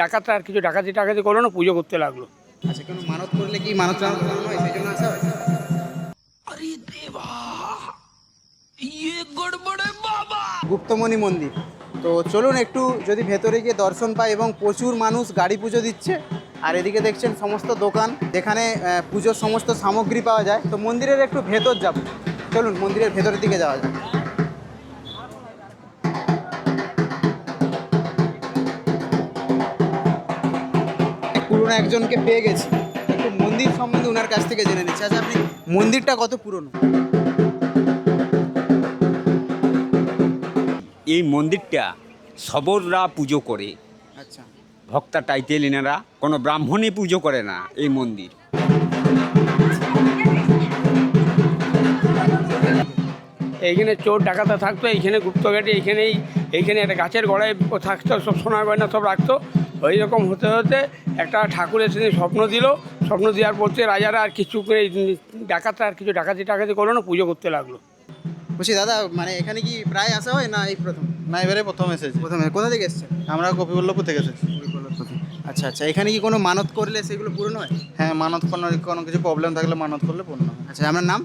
ডাকাতরা আর কিছু ডাকাতি টাকাতি করল না পুজো করতে লাগল। আচ্ছা কোনো মানত করলে কি মানত হয়? সেই জন্য আসা হয় গুপ্তমণি মন্দির। তো চলুন একটু যদি ভেতরে গিয়ে দর্শন পাই এবং প্রচুর মানুষ গাড়ি পুজো দিচ্ছে আর এদিকে দেখছেন সমস্ত দোকান যেখানে পুজোর সমস্ত সামগ্রী পাওয়া যায় তো মন্দিরের একটু ভেতর যাব। চলুন মন্দিরের ভেতরের দিকে যাওয়া যায় পুরনো একজনকে পেয়ে গেছি। একটু মন্দির সম্বন্ধে ওনার কাছ থেকে জেনে নিচ্ছি। আচ্ছা আপনি মন্দিরটা কত পুরনো? এই মন্দিরটা সবররা পুজো করে। আচ্ছা। ভক্তা টাইটেল এনারা কোনো ব্রাহ্মণই পুজো করে না এই মন্দির। এইখানে চোর ডাকাতা থাকতো এইখানে গুপ্তঘাটে এইখানেই এইখানে একটা গাছের গোড়ায় থাকতো সব সোনার গয়না সব রাখতো। ওই রকম হতে হতে একটা ঠাকুরের সেদিন স্বপ্ন দিল। স্বপ্ন দেওয়ার পর রাজারা আর কিছু করে ডাকাতরা আর কিছু ডাকাতি টাকাতি করল না পুজো করতে লাগল। বলছি দাদা মানে এখানে কি প্রায় আসা হয় না এই প্রথম? না এবারে প্রথম এসেছে। প্রথমে। কোথা থেকে এসছে? আমরা গোপীবল্লভপুর থেকে এসেছি। আচ্ছা আচ্ছা এখানে কি কোনো মানত করলে সেগুলো পূরণ হয়? হ্যাঁ মানত কোনো কোনো কিছু প্রবলেম থাকলে মানত করলে পূর্ণ হয়। আচ্ছা আপনার নাম?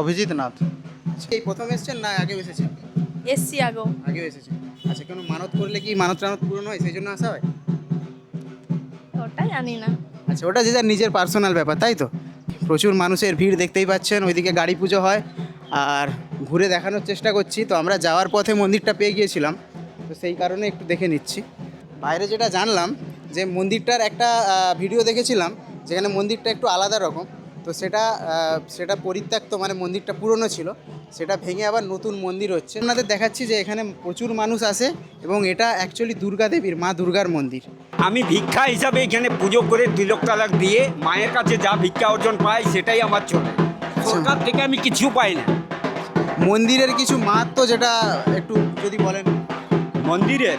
অভিজিৎ নাথ। আচ্ছা এই প্রথম এসছেন না আগে এসেছেন? এসছি আগেও। আগে এসেছেন। আচ্ছা কোনো মানত করলে কি মানত টানত পূরণ হয়? সেই জন্য আসা হয়? জানি না। আচ্ছা ওটা যে যার নিজের পার্সোনাল ব্যাপার, তাই তো? প্রচুর মানুষের ভিড় দেখতেই পাচ্ছেন, ওইদিকে গাড়ি পুজো হয়। আর ঘুরে দেখানোর চেষ্টা করছি, তো আমরা যাওয়ার পথে মন্দিরটা পেয়ে গিয়েছিলাম। তো সেই কারণে একটু দেখে নিচ্ছি। বাইরে যেটা জানলাম, যে মন্দিরটার একটা ভিডিও দেখেছিলাম, যেখানে মন্দিরটা একটু আলাদা রকম। তো সেটা সেটা পরিত্যক্ত মানে মন্দিরটা পুরনো ছিল সেটা ভেঙে আবার নতুন মন্দির হচ্ছে। আপনাদের দেখাচ্ছি যে এখানে প্রচুর মানুষ আসে এবং এটা অ্যাকচুয়ালি দুর্গা দেবীর মা দুর্গার মন্দির। আমি ভিক্ষা হিসাবে এখানে পুজো করে তিলক তালাক দিয়ে মায়ের কাছে যা ভিক্ষা অর্জন পাই সেটাই আমার চলে সরকার থেকে আমি কিছু পাই না। মন্দিরের কিছু মাহাত্ম যেটা একটু যদি বলেন। মন্দিরের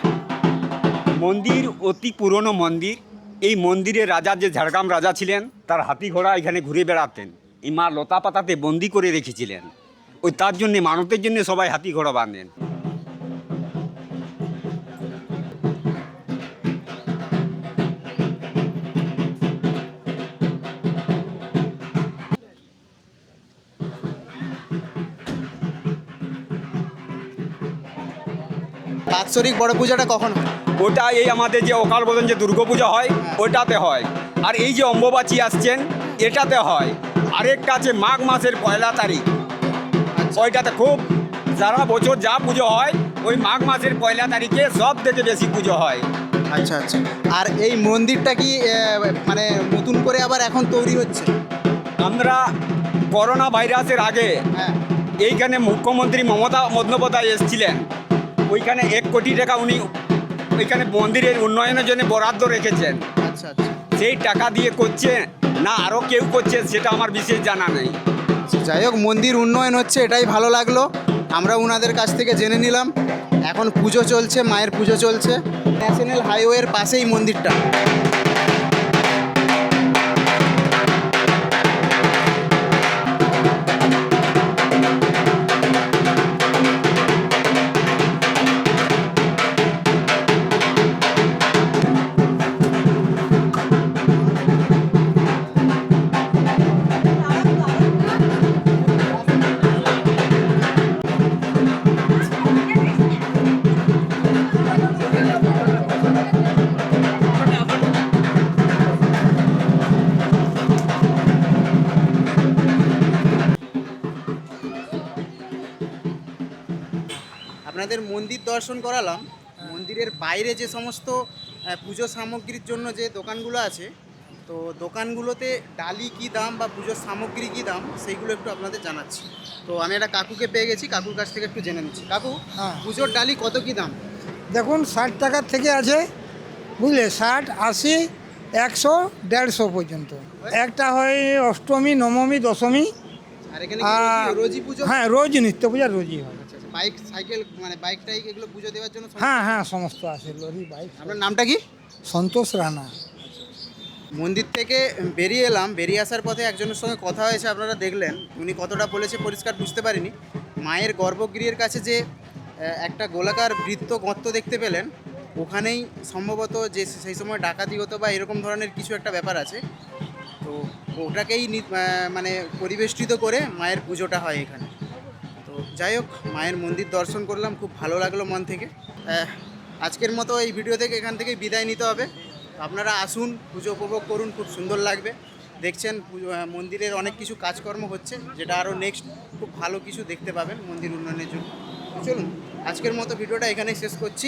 মন্দির অতি পুরনো মন্দির। এই মন্দিরে রাজা যে ঝাড়গ্রাম রাজা ছিলেন, তার হাতি ঘোড়া এখানে ঘুরে বেড়াতেন। এই মা লতা পাতাতে বন্দি করে রেখেছিলেন। ওই তার জন্যে মানতের জন্য সবাই হাতি ঘোড়া বাঁধেন। বাৎসরিক বড় পূজাটা কখন হয়? ওটা এই আমাদের যে অকাল বোধন যে দুর্গাপূজা হয় ওটাতে হয়। আর এই যে অম্বুবাচী আসছেন এটাতে হয়। আরেকটা আছে মাঘ মাসের পয়লা তারিখ। ওইটাতে খুব সারা বছর যা পুজো হয় ওই মাঘ মাসের পয়লা তারিখে সব থেকে বেশি পুজো হয়। আচ্ছা আচ্ছা। আর এই মন্দিরটা কি আহ, মানে নতুন করে আবার এখন তৈরি হচ্ছে? আমরা করোনা ভাইরাসের আগে হ্যাঁ। এইখানে মুখ্যমন্ত্রী মমতা বন্দ্যোপাধ্যায় এসেছিলেন। ওইখানে এক কোটি টাকা উনি ওইখানে মন্দিরের উন্নয়নের জন্য বরাদ্দ রেখেছেন। আচ্ছা আচ্ছা। সেই টাকা দিয়ে করছে না আরও কেউ করছে সেটা আমার বিশেষ জানা নেই। যাই হোক মন্দির উন্নয়ন হচ্ছে এটাই ভালো লাগল। আমরা ওনাদের কাছ থেকে জেনে নিলাম। এখন পুজো চলছে মায়ের পুজো চলছে। ন্যাশনাল হাইওয়ের পাশেই মন্দিরটা। আপনাদের মন্দির দর্শন করালাম। মন্দিরের বাইরে যে সমস্ত পুজো সামগ্রীর জন্য যে দোকানগুলো আছে তো দোকানগুলোতে ডালি কী দাম বা পুজোর সামগ্রী কী দাম সেইগুলো একটু আপনাদের জানাচ্ছি। তো আমি একটা কাকুকে পেয়ে গেছি কাকুর কাছ থেকে একটু জেনে নিচ্ছি। কাকু হ্যাঁ। পুজোর ডালি কত কী দাম? দেখুন ষাট টাকার থেকে আছে বুঝলে? ষাট আশি একশো দেড়শো পর্যন্ত। একটা হয় অষ্টমী নবমী দশমী। আর এখানে রোজই পুজো? হ্যাঁ রোজ নিত্য পূজা রোজই হয়। আচ্ছা আচ্ছা। বাইক সাইকেল মানে বাইক টাইক এগুলো পুজো দেওয়ার জন্য হ্যাঁ হ্যাঁ সমস্ত আছে লরি বাইক আপনার নামটা কি? সন্তোষ রানা। মন্দির থেকে বেরিয়ে এলাম বেরিয়ে আসার পথে একজনের সঙ্গে কথা হয়েছে আপনারা দেখলেন। উনি কতটা বলেছে পরিষ্কার বুঝতে পারিনি। মায়ের গর্ভগৃহের কাছে যে একটা গোলাকার বৃত্ত গর্ত দেখতে পেলেন ওখানেই সম্ভবত যে সেই সময় ডাকাতি হতো বা এরকম ধরনের কিছু একটা ব্যাপার আছে। তো ওটাকেই মানে পরিবেষ্টিত করে মায়ের পুজোটা হয় এখানে। যাই হোক, মায়ের মন্দির দর্শন করলাম, খুব ভালো লাগল মন থেকে। আজকের মতো এই ভিডিও থেকে এখান থেকে বিদায় নিতে হবে। আপনারা আসুন, পুজো উপভোগ করুন, খুব সুন্দর লাগবে। দেখছেন মন্দিরের অনেক কিছু কাজকর্ম হচ্ছে, যেটা আরও নেক্সট খুব ভালো কিছু দেখতে পাবেন মন্দির উন্নয়নের জন্য। চলুন, আজকের মতো ভিডিওটা এখানেই শেষ করছি।